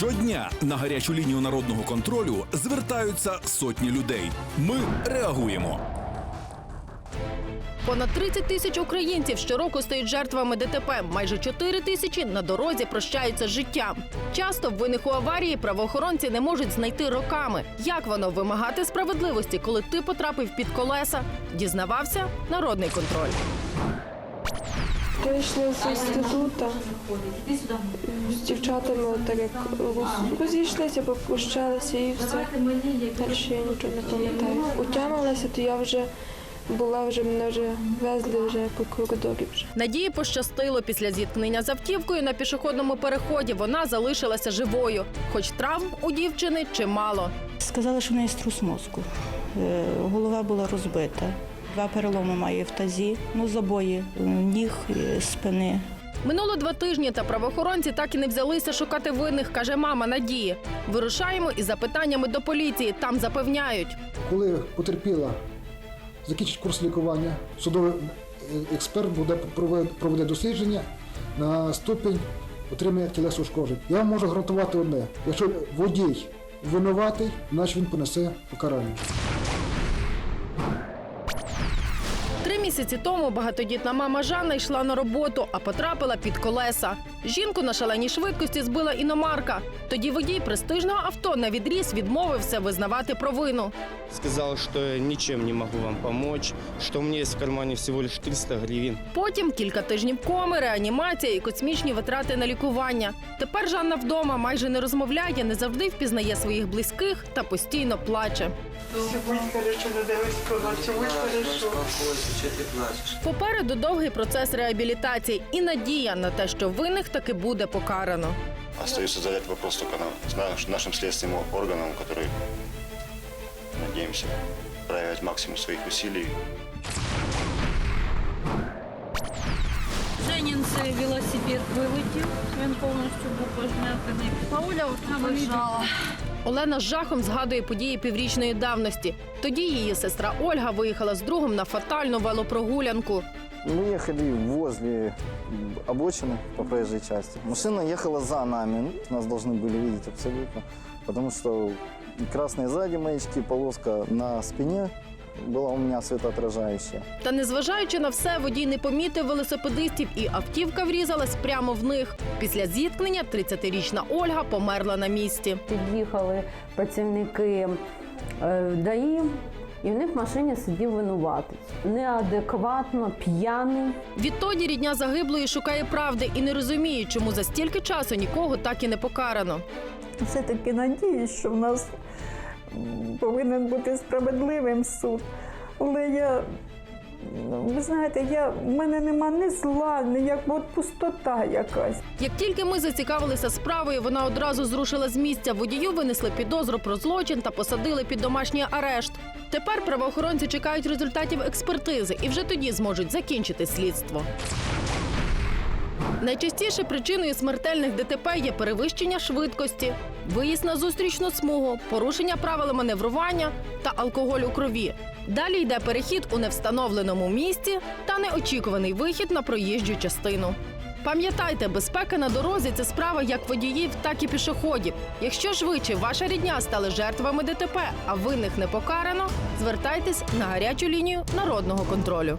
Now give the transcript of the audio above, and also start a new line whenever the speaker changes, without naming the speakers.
Щодня на гарячу лінію народного контролю звертаються сотні людей. Ми реагуємо.
Понад 30 тисяч українців щороку стають жертвами ДТП. Майже 4 тисячі на дорозі прощаються з життям. Часто в винних у аварії правоохоронці не можуть знайти роками. Як воно вимагати справедливості, коли ти потрапив під колеса? Дізнавався народний контроль.
Вийшли з інституту з дівчатами так як розійшлися, попрощалися і все. Далі я нічого не пам'ятаю. Утямилася, то я вже була вже мене вже везли вже по коридорі вже.
Надії пощастило після зіткнення з автівкою на пішохідному переході. Вона залишилася живою, хоч травм у дівчини чимало.
Сказали, що в неї струс мозку. Е, Голова була розбита. Два переломи має в тазі, ну забої е, ніг, е, спини.
Минуло два тижні, та правоохоронці так і не взялися шукати винних, каже мама Надії. Вирушаємо із запитаннями до поліції. Там запевняють.
Коли потерпіла закінчить курс лікування, судовий е, експерт буде проведе дослідження на ступінь отримання тілес ушкоджень. Я вам можу гарантувати одне: якщо водій винуватий, значить він понесе покарання.
Місяці тому багатодітна мама Жанна йшла на роботу, а потрапила під колеса. Жінку на шаленій швидкості збила іномарка. Тоді водій престижного авто на відріз відмовився визнавати провину.
Сказал, что я ничем не могу вам помочь, что у меня есть в кармане всего лишь 300 гривен.
Потім кілька тижнів коми, реанімація і космічні витрати на лікування. Тепер Жанна вдома майже не розмовляє, не завжди впізнає своїх близьких та постійно плаче. Попереду довгий процес реабілітації. І надія на те, що винних таки буде покарано.
Остается задать вопрос только нам, нашим следственным органам, которые, надеемся, проявят максимум своих усилий
Женін цей велосипед вилетів, він повністю був пожмяканий. Пауля лежала.
Олена з жахом згадує події піврічної давності. Тоді її сестра Ольга виїхала з другом на фатальну велопрогулянку.
Мы ехали возле м, обочины по проезжей части. Машина ехала за нами. Ну, Нас должны были видеть абсолютно. Потому что красные сзади маячки, полоска на спине была у меня светоотражающая.
Та незважаючи на все, водій не помітив велосипедистів, і автівка врізалась прямо в них. Після зіткнення 30-річна Ольга померла на місці.
Під'їхали працівники е, ДАІ, і в них в машині сидів винуватець. Неадекватно, п'яний.
Відтоді рідня загиблої шукає правди і не розуміє, чому за стільки часу нікого так і не покарано.
все-таки надіюсь, що в нас повинен бути справедливим суд. Але я, ви знаєте, я, в мене нема ні зла, ні як от пустота якась.
Як тільки ми зацікавилися справою, вона одразу зрушила з місця. Водію винесли підозру про злочин та посадили під домашній арешт. Тепер правоохоронці чекають результатів експертизи і вже тоді зможуть закінчити слідство. Найчастіше причиною смертельних ДТП є перевищення швидкості, виїзд на зустрічну смугу, порушення правил маневрування та алкоголь у крові. Далі йде перехід у невстановленому місці та неочікуваний вихід на проїжджу частину. Пам'ятайте, безпека на дорозі це справа як водіїв, так і пішоходів. Якщо ж ви чи ваша рідня стали жертвами ДТП, а винних не покарано, звертайтесь на гарячу лінію народного контролю.